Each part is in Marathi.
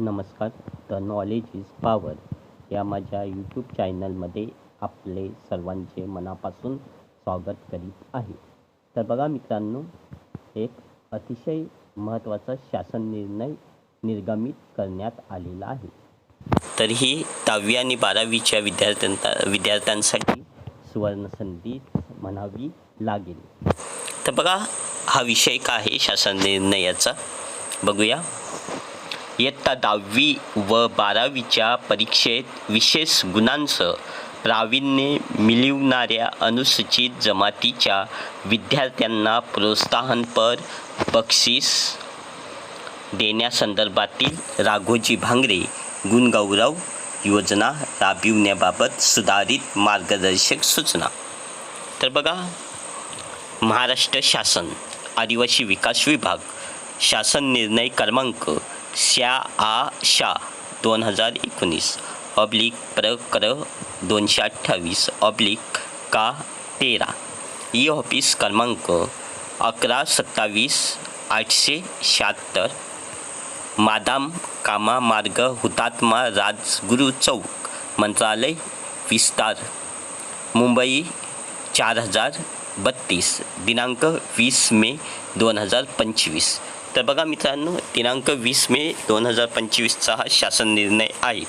नमस्कार द नॉलेज इज पावर या माझ्या यूट्यूब चॅनलमध्ये आपले सर्वांचे मनापासून स्वागत करीत आहे. तर बघा मित्रांनो एक अतिशय महत्त्वाचा शासन निर्णय निर्गमित करण्यात आलेला आहे. तर ही दहावी आणि बारावीच्या विद्यार्थ्यांचा विद्यार्थ्यांसाठी सुवर्णसंधी म्हणावी लागेल. तर बघा हा विषय काय आहे शासन निर्णयाचा? बघूया. इयत्ता दहावी व बारावीच्या परीक्षेत विशेष गुणांसह प्रावीण्य मिळवणाऱ्या अनुसूचित जमातीच्या विद्यार्थ्यांना प्रोत्साहनपर बक्षीस देण्यासंदर्भातील राघोजी भांगरे गुणगौरव योजना राबविण्याबाबत सुधारित मार्गदर्शक सूचना. तर बघा महाराष्ट्र शासन आदिवासी विकास विभाग शासन निर्णय क्रमांक शा आ शा दोन हज़ार एकोणीस. ऑब्लिक प्र क्र दोनशे अठ्ठावीस. ऑब्लिक का तेरा. ई ऑफ़िस क्रमांक अकरा सत्तावीस आठशे शहात्तर. मादाम कामा मार्ग हुतात्मा राजगुरू चौक, मंत्रालय विस्तार. मुंबई चार हज़ार बत्तीस. दिनांक वीस मे दोन हज़ार पंचवीस. तर बघा मित्रांनो दिनांक वीस मे दोन हजार पंचवीसचा हा शासन निर्णय आहे.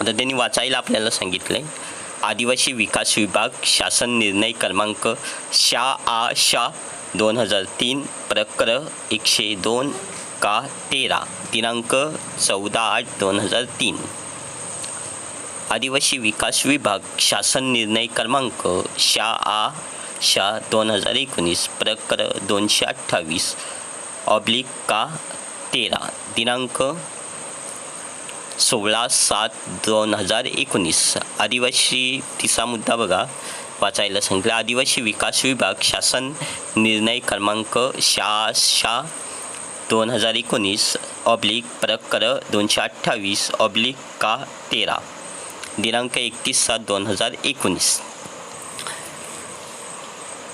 आता त्यांनी वाचायला आपल्याला सांगितलं आहे आदिवासी विकास विभाग शासन निर्णय क्रमांक शा आ शा दोन हजार तीन प्रक्र एकशे दोन का तेरा दिनांक चौदा आठ दोन हजार तीन. आदिवासी विकास विभाग शासन निर्णय क्रमांक शा आ शा दोन हजार एकोणीस प्रक्र दोनशे अठ्ठावीस ऑब्लिक का तेरा दिनांक सोळा सात दोन हजार एकोणीस. आदिवासी तिसरा मुद्दा बघा. वाचायला सांगितलं. आदिवासी विकास विभाग शासन निर्णय क्रमांक शा शा दोन हजार एकोणीस. ऑब्लिक प्रकर दोनशे अठ्ठावीस. ऑब्लिक का तेरा? दिनांक एकतीस सात दोन हजार एकोणीस.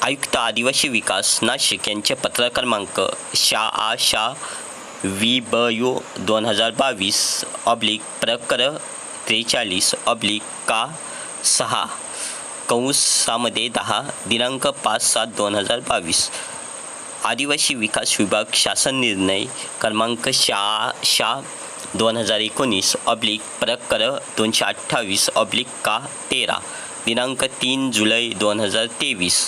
आयुक्त आदिवासी विकास नाशिक यांचे पत्र क्रमांक शा आ शा वी ब यो दोन हजार बावीस ऑब्लिक प्रकर त्रेचाळीस ऑब्लिक का सहा कंसामध्ये दहा दिनांक पाच सात दोन हजार बावीस. आदिवासी विकास विभाग शासन निर्णय क्रमांक शा शा दोन हजार एकोणीस ऑब्लिक प्रकर दोनशे अठ्ठावीस ऑब्लिक का तेरा दिनांक तीन जुलै दोन हजार तेवीस.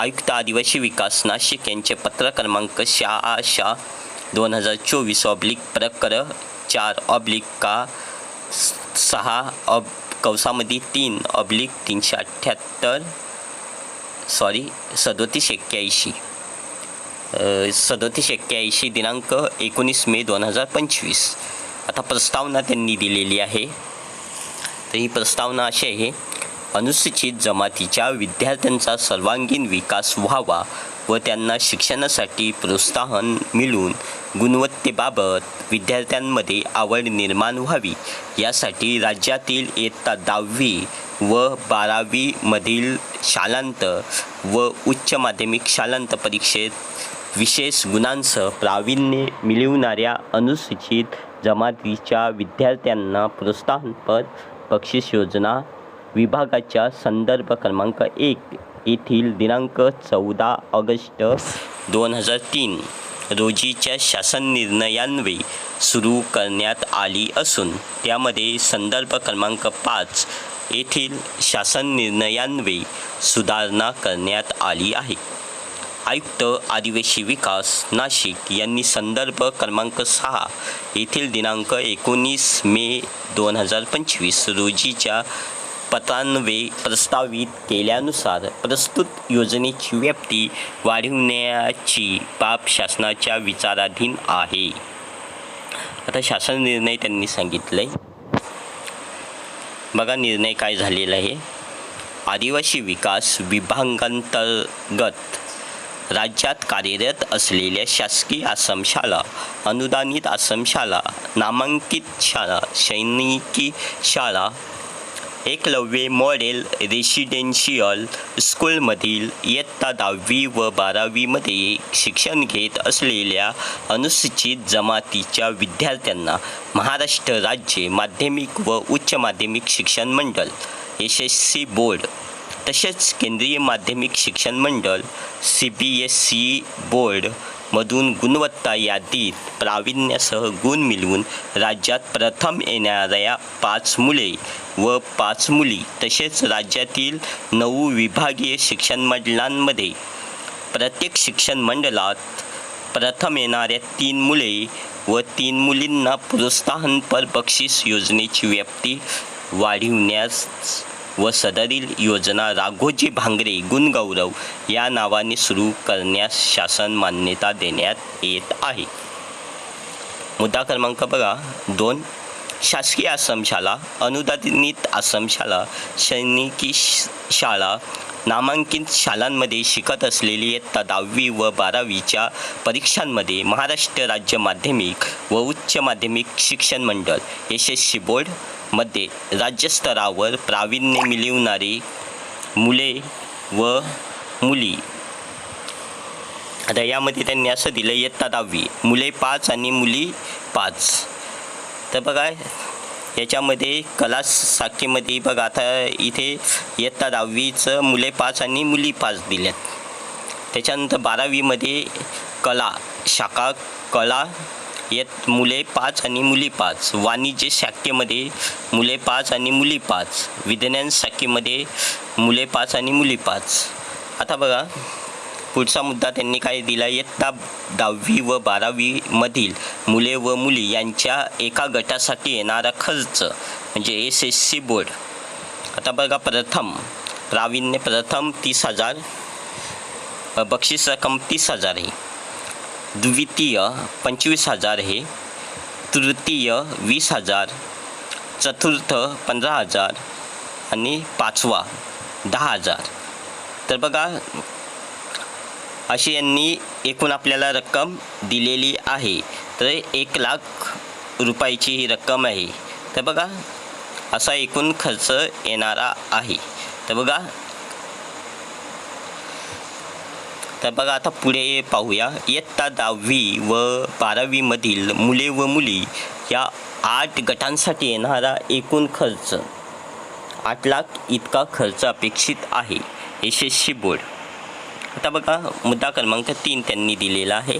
आयुक्त आदिवासी विकास नाशिक यांचे पत्र क्रमांक शा आ शा दोन हजार चोवीस ऑब्लिक प्रकर चार ऑब्लिक का सहा ऑब कवसामध्ये तीन ऑब्लिक तीनशे अठ्ठ्याहत्तर सॉरी सदोतीस एक्क्याऐंशी. सदोतीस एक्क्याऐंशी दिनांक एकोणीस मे दोन हजार पंचवीस. आता प्रस्तावना त्यांनी दिलेली आहे. तर ही प्रस्तावना अशी आहे अनुसूचित जमातीच्या विद्यार्थ्यांचा सर्वांगीण विकास व्हावा व त्यांना शिक्षणासाठी प्रोत्साहन मिळून गुणवत्तेबाबत विद्यार्थ्यांमध्ये आवड निर्माण व्हावी. यासाठी राज्यातील इयत्ता दहावी व बारावीमधील शालांत व उच्च माध्यमिक शालांत परीक्षेत विशेष गुणांसह प्रावीण्य मिळवणाऱ्या अनुसूचित जमातीच्या विद्यार्थ्यांना प्रोत्साहनपर बक्षीस योजना विभागाच्या संदर्भ क्रमांक एक येथील दिनांक चौदा ऑगस्ट दोन हजार तीन रोजीच्या शासन निर्णयान्वये सुरू करण्यात आली असून त्यामध्ये संदर्भ क्रमांक पाच येथील शासन निर्णयान्वये सुधारणा करण्यात आली आहे. आयुक्त आदिवासी विकास नाशिक यांनी संदर्भ क्रमांक सहा येथील दिनांक एकोणीस मे दोन हजार पंचवीस रोजीच्या पत्रांवे प्रस्तावित केल्यानुसार प्रस्तुत योजनेची व्याप्ती वाढविण्याची बाब शासनाच्या विचाराधीन आहे. आता शासन निर्णय त्यांनी सांगितलं आहे बघा निर्णय काय झालेला आहे. आदिवासी विकास विभागांतर्गत राज्यात कार्यरत असलेल्या शासकीय आश्रमशाळा अनुदानित आश्रमशाळा नामांकित शाळा सैनिकी शाळा एकलव्य मॉडेल रेसिडेन्शियल स्कूलमधील इयत्ता दहावी व बारावीमध्ये शिक्षण घेत असलेल्या अनुसूचित जमातीच्या विद्यार्थ्यांना महाराष्ट्र राज्य माध्यमिक व उच्च माध्यमिक शिक्षण मंडळ एस एस सी बोर्ड तसेच केंद्रीय माध्यमिक शिक्षण मंडळ सी बी एस सी बोर्डमधून गुणवत्ता यादीत प्रावीण्यासह गुण मिळवून राज्यात प्रथम येणाऱ्या पाच मुले व पाच मुली तसेच राज्यातील नऊ विभागीय शिक्षण मंडळांमध्ये. प्रत्येक शिक्षण मंडळात प्रथम येणाऱ्या तीन मुले व तीन मुलींना प्रोत्साहनपर बक्षीस योजनेची व्याप्ती वाढविण्यास व सदरील योजना राघोजी भांगरे गुणगौरव या नावाने सुरू करण्यास शासन मान्यता देण्यात येत आहे. मुद्दा क्रमांक बघा दोन. शासकीय आश्रमशाला अनुदानित आश्रमशाला सैनिकी शाळा नामांकित शाळांमध्ये शिकत असलेली इयत्ता दहावी व बारावीच्या परीक्षांमध्ये महाराष्ट्र राज्य माध्यमिक व उच्च माध्यमिक शिक्षण मंडळ एस एस सी बोर्डमध्ये राज्यस्तरावर प्रावीण्य मिळवणारी मुले व मुली. आता यामध्ये त्यांनी असं दिलं इयत्ता दहावी मुले पाच आणि मुली पाच. तर बघा याच्यामध्ये कला शाखेमध्ये बघा आता इथे इयत्ता दहावीचं मुले पाच आणि मुली पाच दिल्यात. त्याच्यानंतर बारावीमध्ये कला शाखा कला येत मुले पाच आणि मुली पाच वाणिज्य शाखेमध्ये मुले पाच आणि मुली पाच विज्ञान शाखेमध्ये मुले पाच आणि मुली पाच आता बघा पुढचा मुद्दा त्यांनी काय दिला इयत्ता दहावी व बारावीमधील मुले व मुली यांच्या एका गटासाठी येणारा खर्च म्हणजे एस एस सी बोर्ड. आता बघा प्रथम प्रावीण्य प्रथम तीस हजार बक्षीस रक्कम तीस हजार आहे. द्वितीय पंचवीस हजार आहे. तृतीय वीस हजार चतुर्थ पंधरा हजार आणि पाचवा दहा हजार. तर बघा अशी यांनी एकूण आपल्याला रक्कम दिलेली आहे. तर एक लाख रुपयाची ही रक्कम आहे. तर बघा असा एकूण खर्च येणारा आहे. तर बघा. तर बघा आता पुढे पाहूया. इयत्ता दहावी व बारावीमधील मुले व मुली या आठ गटांसाठी येणारा एकूण खर्च आठ लाख इतका खर्च अपेक्षित आहे. S S C board. आता बघा मुद्दा क्रमांक तीन त्यांनी दिलेला आहे.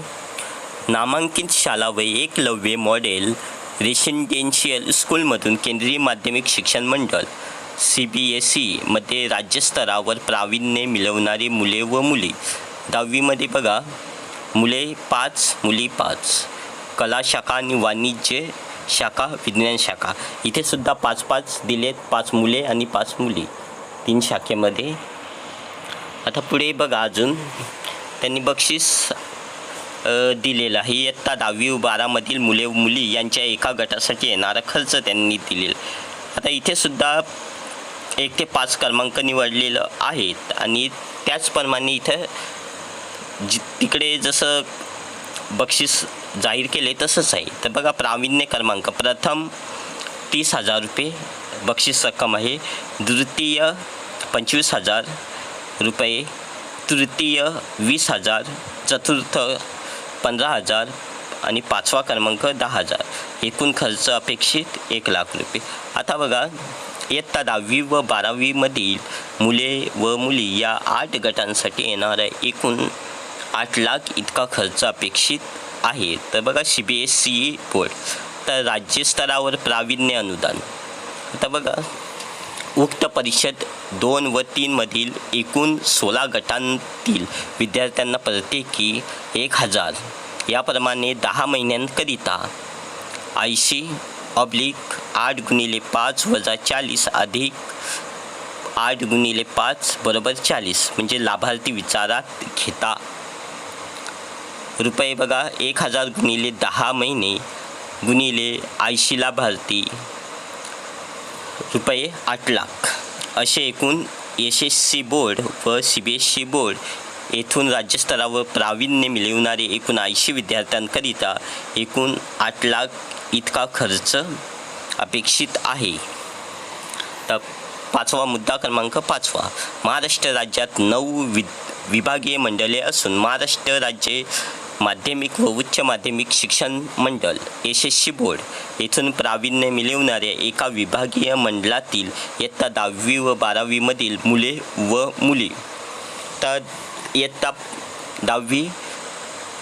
नामांकित शाळा व एकलव्य मॉडेल रेसिडेन्शियल स्कूलमधून केंद्रीय माध्यमिक शिक्षण मंडळ सी बी एस ईमध्ये राज्यस्तरावर प्रावीण्य मिळवणारी मुले व मुली. दहावीमध्ये बघा मुले पाच मुली पाच. कला शाखा आणि वाणिज्य शाखा विज्ञान शाखा. इथे सुद्धा पाच पाच दिलेत पाच मुले आणि पाच मुली. तीन शाखेमध्ये आता पुढे बघा अजून. त्यांनी बक्षीस दिलेला दिलेलं इयत्ता दहावी व बारामधील मुले व मुली यांच्या एका गटासाठी येणारा खर्च त्यांनी दिलेला आता इथे सुद्धा एक ते पाच क्रमांक निवडलेलं आहेत आणि त्याचप्रमाणे इथं जि तिकडे जसं बक्षीस जाहीर केले तसंच आहे. तर बघा प्रावीण्य क्रमांक. प्रथम तीस हजार रुपये बक्षीस रक्कम आहे. द्वितीय पंचवीस हजार. रुपये तृतीय वीस हजार चतुर्थ पंधरा हजार आणि पाचवा क्रमांक दहा हजार. एकूण खर्च अपेक्षित एक लाख रुपये. आता बघा इयत्ता दहावी व बारावीमधील मुले व मुली या आठ गटांसाठी येणारा एकूण आठ लाख इतका खर्च अपेक्षित आहे. तर बघा C B S C board तर राज्यस्तरावर प्रावीण्य अनुदान. आता बघा उक्त परिषद दोन व तीनमधील एकूण सोळा गटांतील विद्यार्थ्यांना प्रत्येकी एक हजार. याप्रमाणे दहा महिन्यांकरिता ऐंशी ऑब्लिक आठ गुणिले पाच वजा चाळीस अधिक आठ गुणिले पाच बरोबर चाळीस. म्हणजे लाभार्थी विचारात घेता. रुपये बघा एक हजार गुणिले दहा महिने गुणिले ऐंशी लाभार्थी. रुपये आठ लाख. असे एकूण एस एस सी बोर्ड व C B S C board येथून राज्यस्तरावर प्रावीण्य मिळवणारे एकूण ऐंशी विद्यार्थ्यांकरिता एकूण आठ लाख इतका खर्च अपेक्षित आहे. तर पाचवा मुद्दा क्रमांक पाचवा. महाराष्ट्र राज्यात नऊ वि विभागीय मंडळे असून महाराष्ट्र राज्य माध्यमिक व उच्च माध्यमिक शिक्षण मंडळ यशस्वी बोर्ड. येथून प्रावीण्य मिळवणाऱ्या एका विभागीय मंडळातील इयत्ता दहावी व बारावीमधील मुले व मुली. तर इयत्ता दहावी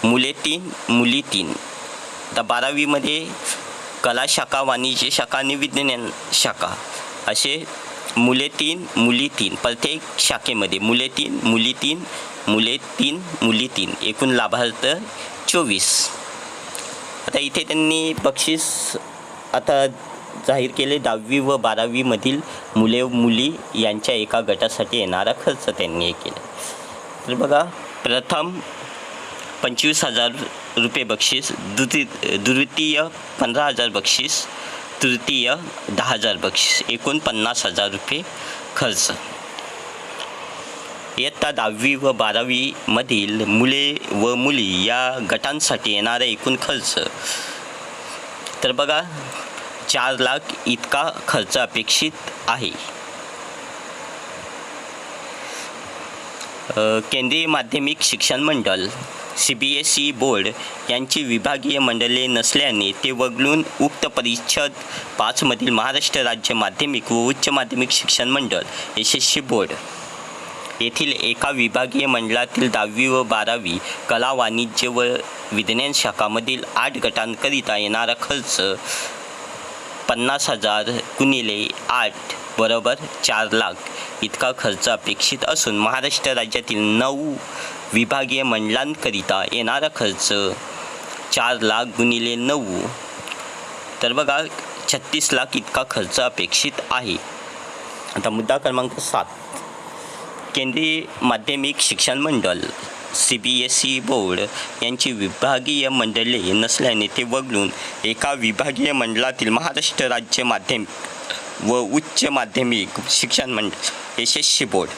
मुले तीन मुली तीन. तर बारावीमध्ये कला शाखा वाणिज्य शाखा आणि विज्ञान शाखा. असे मुले तीन मुली तीन. प्रत्येक शाखेमध्ये मुले तीन मुली तीन मुले तीन मुली तीन. एकूण लाभार्थ चोवीस. आता इथे त्यांनी बक्षीस आता जाहीर केले. दहावी व बारावीमधील मुले मुली यांच्या एका गटासाठी येणारा खर्च त्यांनी हे केला. तर बघा प्रथम पंचवीस हजार रुपये बक्षीस द्वितीय द्वितीय पंधरा हजार बक्षीस तृतीय दहा हजार बक्षीस. एकूण पन्नास हजार रुपये खर्च. इयत्ता दहावी व बारावीमधील मुले व मुली या गटांसाठी येणारा एकूण खर्च. तर बघा चार लाख इतका खर्च अपेक्षित आहे. केंद्रीय माध्यमिक शिक्षण मंडळ C B S E board यांची विभागीय मंडळे नसल्याने ते वगळून उक्त परिषद पाचमधील महाराष्ट्र राज्य माध्यमिक व उच्च माध्यमिक शिक्षण मंडळ यशस्वी बोर्ड येथील एका विभागीय मंडळातील दहावी व बारावी कला वाणिज्य व विज्ञान शाखामधील आठ गटांकरिता येणारा खर्च पन्नास हजार गुणिले आठ बरोबर चार लाख इतका खर्च अपेक्षित असून महाराष्ट्र राज्यातील नऊ विभागीय मंडळांकरिता येणारा खर्च चार लाख गुणिले नऊ. तर बघा छत्तीस लाख इतका खर्च अपेक्षित आहे. आता मुद्दा क्रमांक सात. केंद्रीय माध्यमिक शिक्षण मंडळ C B S E board यांची विभागीय मंडळे नसल्याने ते वगळून एका विभागीय मंडळातील महाराष्ट्र राज्य माध्यमिक व उच्च माध्यमिक शिक्षण मंडळ एस एस सी बोर्ड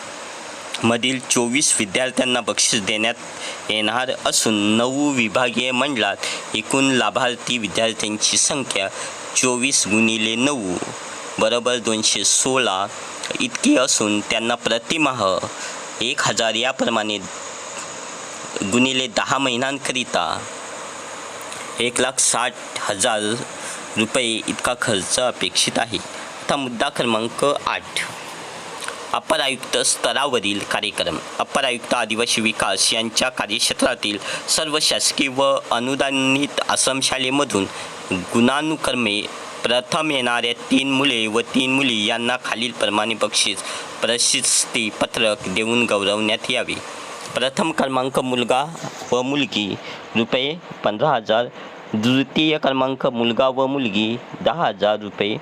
मधील चोवीस विद्यार्थ्यांना बक्षीस देण्यात येणार असून नऊ विभागीय मंडळात एकूण लाभार्थी विद्यार्थ्यांची संख्या चोवीस गुणिले नऊ बरोबर दोनशे सोळा इतकी असून त्यांना प्रतिमाह एक हजार याप्रमाणे गुणिले दहा महिन्यांकरिता एक लाख साठ हजार रुपये इतका खर्च अपेक्षित आहे. आता मुद्दा क्रमांक आठ. अपर आयुक्त स्तरावरील कार्यक्रम. अपर आयुक्त आदिवासी विकास यांच्या कार्यक्षेत्रातील सर्व शासकीय व अनुदानित आश्रमशाळेमधून गुणानुक्रमे प्रथम येणाऱ्या तीन मुले व तीन मुली यांना खालीलप्रमाणे बक्षीस प्रशस्ती पत्रक देऊन गौरवण्यात यावे. प्रथम क्रमांक मुलगा व मुलगी रुपये पंधरा हजार. द्वितीय क्रमांक मुलगा व मुलगी दहा हजार रुपये.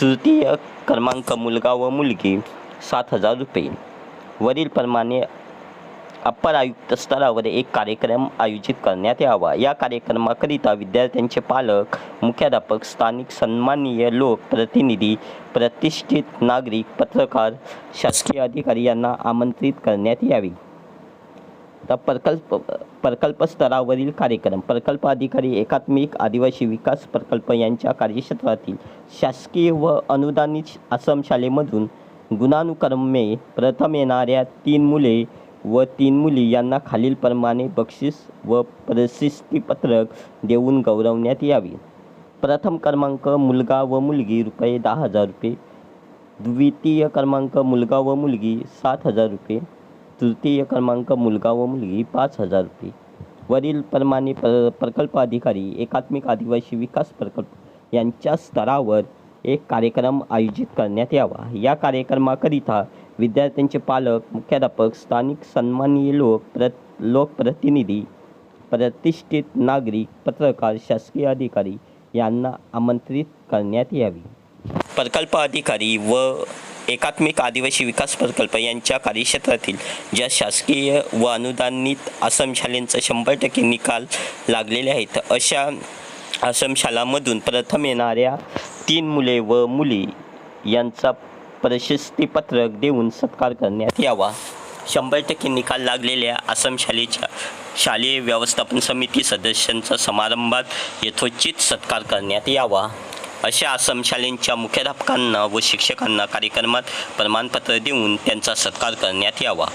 तृतीय क्रमांक मुलगा व मुलगी सात हजार रुपये. वरीलप्रमाणे अप्पर आयुक्त स्तरावर एक कार्यक्रम आयोजित करण्यात यावा. या कार्यक्रमाकरिता विद्यार्थ्यांचे पालक मुख्याध्यापक स्थानिक सन्माननीय लोक प्रतिनिधी प्रतिष्ठित नागरिक पत्रकार शासकीय अधिकारी यांना आमंत्रित करण्यात यावे. आता प्रकल्प प्रकल्प स्तरावरील कार्यक्रम. प्रकल्प अधिकारी एकात्मिक आदिवासी विकास प्रकल्प यांच्या कार्यक्षेत्रातील शासकीय व अनुदानित आसम शालेमधून गुणानुक्रमे प्रथम येणाऱ्या तीन मुले व तीन मुली यांना खालीलप्रमाणे बक्षीस व प्रशस्तीपत्रक देऊन गौरवण्यात यावी. प्रथम क्रमांक मुलगा व मुलगी रुपये दहा हजार रुपये. द्वितीय क्रमांक मुलगा व मुलगी सात हजार रुपये. तृतीय क्रमांक मुलगा व मुलगी पाच हजार रुपये. वरील प्रमाणे प्र प्रकल्प अधिकारी एकात्मिक आदिवासी विकास प्रकल्प यांच्या स्तरावर एक कार्यक्रम आयोजित करण्यात यावा. या कार्यक्रमाकरिता विद्यार्थ्यांचे पालक मुख्याध्यापक स्थानिक सन्माननीय लोक प्र लोकप्रतिनिधी प्रतिष्ठित नागरिक पत्रकार शासकीय अधिकारी यांना आमंत्रित करण्यात यावी. प्रकल्प अधिकारी व एकात्मिक आदिवासी विकास प्रकल्प यांच्या कार्यक्षेत्रातील ज्या शासकीय व अनुदानित आसमशालेंचा शंभर टक्के निकाल लागलेले आहेत अशा आश्रमशालामधून प्रथम येणाऱ्या तीन मुले व मुली यांचा प्रशस्तीपत्रक देऊन सत्कार करण्यात यावा. शंभर टक्के निकाल लागलेल्या आश्रमशालेच्या शालेय व्यवस्थापन समिती सदस्यांचा समारंभात यथोचित सत्कार करण्यात यावा. अशा आसाम शालेंच्या मुख्याध्यापकांना व शिक्षकांना कार्यक्रमात प्रमाणपत्र देऊन त्यांचा सत्कार करण्यात यावा.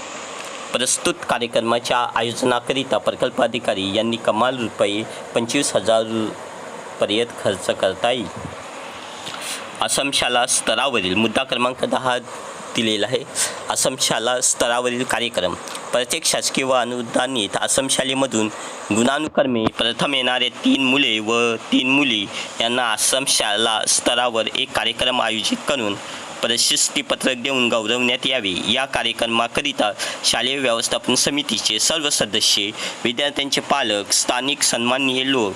प्रस्तुत कार्यक्रमाच्या आयोजनाकरिता प्रकल्प अधिकारी यांनी कमाल रुपये पंचवीस हजार पर्यंत खर्च करता येईल. आसाम शाला स्तरावरील मुद्दा क्रमांक दहा दिलेला आहे. आसाम शाला स्तरावरील कार्यक्रम. प्रत्येक शासकीय व अनुदानित आसाम शालेमधून गुणानुक्रमे प्रथम येणारे तीन मुले व तीन मुली यांना आसाम शाला स्तरावर एक कार्यक्रम आयोजित करून प्रशस्तीपत्रक देऊन गौरवण्यात यावे. या कार्यक्रमाकरिता शालेय व्यवस्थापन समितीचे सर्व सदस्य विद्यार्थ्यांचे पालक स्थानिक सन्माननीय लोक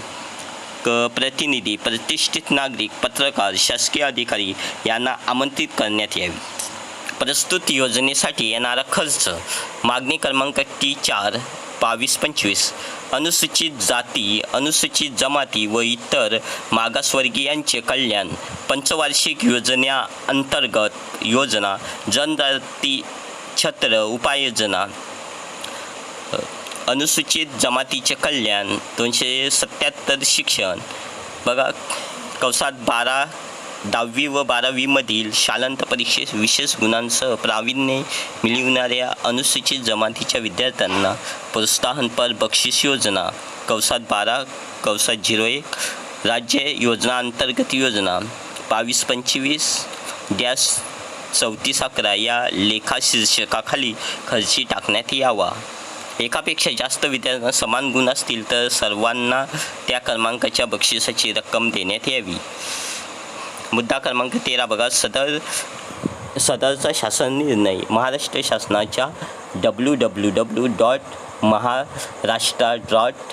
प्रतिनिधी प्रतिष्ठित नागरिक पत्रकार शासकीय अधिकारी यांना आमंत्रित करण्यात यावे. प्रस्तुत योजनेसाठी येणारा खर्च मागणी क्रमांक टी चार बावीस पंचवीस अनुसूचित जाती अनुसूचित जमाती व इतर मागासवर्गीयांचे कल्याण पंचवार्षिक योजना अंतर्गत योजना जनजाती छत्र उपाययोजना अनुसूचित जमातीचे कल्याण दोनशे सत्याहत्तर शिक्षण. बघा कवसात बारा दहावी व बारावीमधील शालांत परीक्षेत विशेष गुणांसह प्रावीण्य मिळविणाऱ्या अनुसूचित जमातीच्या विद्यार्थ्यांना प्रोत्साहनपर बक्षीस योजना कवसात बारा कवसात झिरो एक राज्य योजना अंतर्गत योजना बावीस पंचवीस डॅश चौतीस अकरा या लेखा शीर्षकाखाली खर्ची टाकण्यात यावा. एकापेक्षा जास्त विद्यार्थ्यांना समान गुण असतील तर सर्वांना त्या क्रमांकाच्या बक्षिसाची रक्कम देण्यात यावी. मुद्दा क्रमांक तेरा बघा. सदर सदरचा शासन निर्णय. महाराष्ट्र शासनाच्या W W W dot Maharashtra dot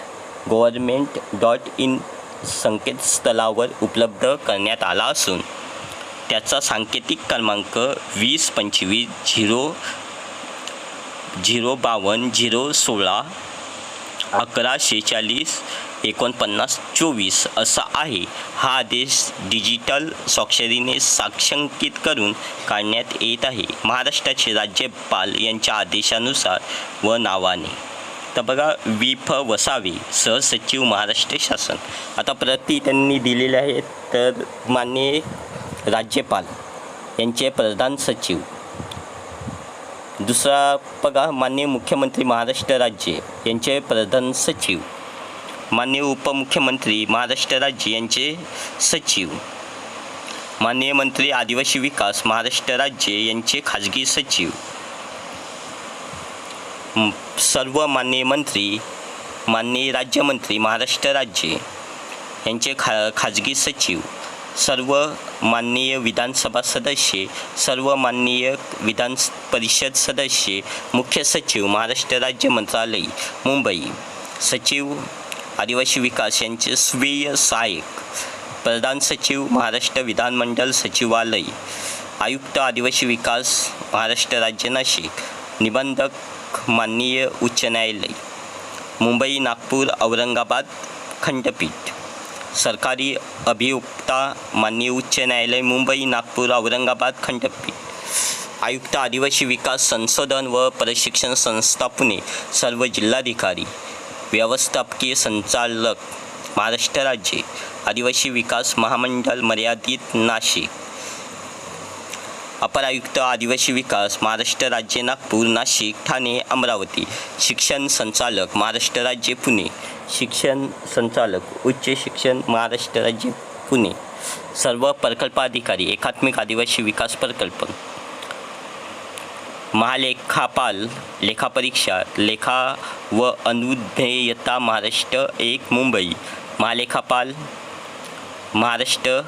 government dot in संकेतस्थळावर उपलब्ध करण्यात आला असून त्याचा सांकेतिक क्रमांक वीस पंचवीस झिरो झिरो बावन्न झिरो सोळा अकरा शेचाळीस एकोणपन्नास चोवीस असा आहे. हा आदेश डिजिटल स्वाक्षरीने साक्षंकित करून काढण्यात येत आहे. महाराष्ट्राचे राज्यपाल यांच्या आदेशानुसार व नावाने. तर बघा वि फ वसावे सहसचिव महाराष्ट्र शासन. आता प्रती त्यांनी दिलेले आहेत तर मान्य राज्यपाल यांचे प्रधान सचिव. दुसरा बघा माननीय मुख्यमंत्री महाराष्ट्र राज्य यांचे प्रधान सचिव. माननीय उपमुख्यमंत्री महाराष्ट्र राज्य यांचे सचिव. माननीय मंत्री आदिवासी विकास महाराष्ट्र राज्य यांचे खाजगी सचिव. सर्व माननीय मंत्री माननीय राज्यमंत्री महाराष्ट्र राज्य यांचे खा खाजगी सचिव. सर्व माननीय विधानसभा सदस्य सर्व माननीय विधान परिषद सदस्य मुख्य सचिव महाराष्ट्र राज्य मंत्रालय मुंबई सचिव आदिवासी विकास यांचे स्वीय सहाय्यक प्रधान सचिव महाराष्ट्र विधानमंडळ सचिवालय आयुक्त आदिवासी विकास महाराष्ट्र राज्य नाशिक निबंधक माननीय उच्च न्यायालय मुंबई नागपूर औरंगाबाद खंडपीठ सरकारी अभियुक्त माननीय उच्च न्यायालय मुंबई नागपूर औरंगाबाद खंडपीठ आयुक्त आदिवासी विकास संशोधन व प्रशिक्षण संस्था पुणे. सर्व जिल्हाधिकारी व्यवस्थापकीय संचालक महाराष्ट्र राज्य आदिवासी विकास महामंडळ मर्यादित नाशिक. अपर आयुक्त आदिवासी विकास महाराष्ट्र राज्य नागपूर नाशिक ठाणे अमरावती. शिक्षण संचालक महाराष्ट्र राज्य पुणे. शिक्षण संचालक उच्च शिक्षण महाराष्ट्र राज्य पुणे. सर्व प्रकल्पाधिकारी एकात्मिक आदिवासी विकास प्रकल्प. महालेखापाल लेखापरीक्षा लेखा व अनुज्ञेयता महाराष्ट्र एक मुंबई. महालेखापाल महाराष्ट्र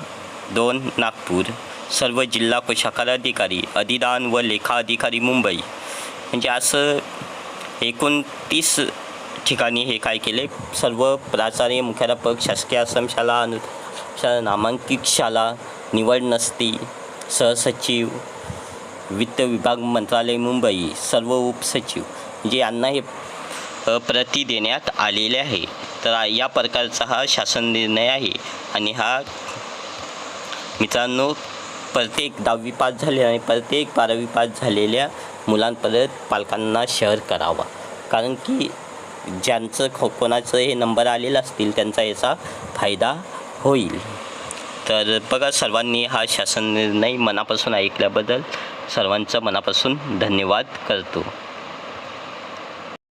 दोन नागपूर. सर्व जिल्हा कोशागार अधिकारी अधिदान व लेखा अधिकारी मुंबई. म्हणजे असं एकोणतीस ठिकाणी हे काय केले सर्व प्राचार्य मुख्याध्यापक शासकीय आश्रम शाळा अनु शाळा नामांकित शाळा निवड नसती. सहसचिव वित्त विभाग मंत्रालय मुंबई सर्व उपसचिव. म्हणजे यांना हे प्रती देण्यात आलेले आहे. तर या प्रकारचा हा शासन निर्णय आहे. आणि हा मित्रांनो प्रत्येक दहावी पास झाले आणि प्रत्येक बारावी पास झालेल्या मुलांपर्यंत पालकांना शेअर करावा. कारण की ज्यांचं खो कोणाचं हे नंबर आलेलं असतील त्यांचा याचा फायदा होईल. तर बघा सर्वांनी हा शासन निर्णय मनापासून ऐकल्याबद्दल सर्वांचं मनापासून धन्यवाद करतो.